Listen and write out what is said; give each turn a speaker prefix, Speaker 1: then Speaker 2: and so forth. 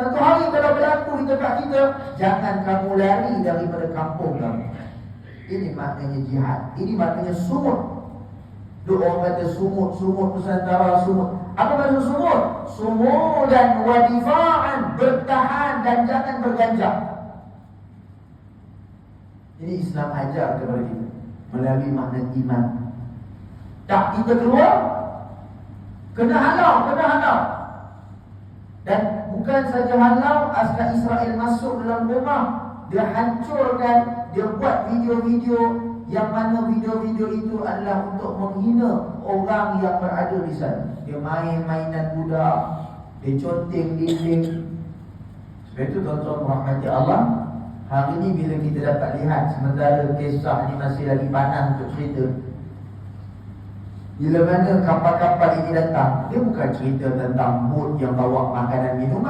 Speaker 1: Satu hari kalau berlaku di tempat kita, jangan kamu lari daripada kampung kamu. Ini maknanya jihad. Ini maknanya sumut. Duk orang kata sumut, sumut Nusantara, sumut. Apa maksud sumut? Sumudan wa difa'an. Bertahan dan jangan berganjak. Ini Islam ajar kepada kita. Melalui makna iman. Tak kita keluar, kena halau, kena halau. Dan bukan saja halau, asal Israel masuk dalam rumah, dia hancurkan, dia buat video-video yang mana video-video itu adalah untuk menghina orang yang berada di sana. Dia main mainan budak, dia conteng dinding. Sebab itu tuan-tuan rahmati Allah, hari ini bila kita dapat lihat sementara kisah ini masih lagi panas untuk cerita. Bila mana kapal-kapal ini datang, dia bukan cerita tentang bot yang bawa makanan minuman.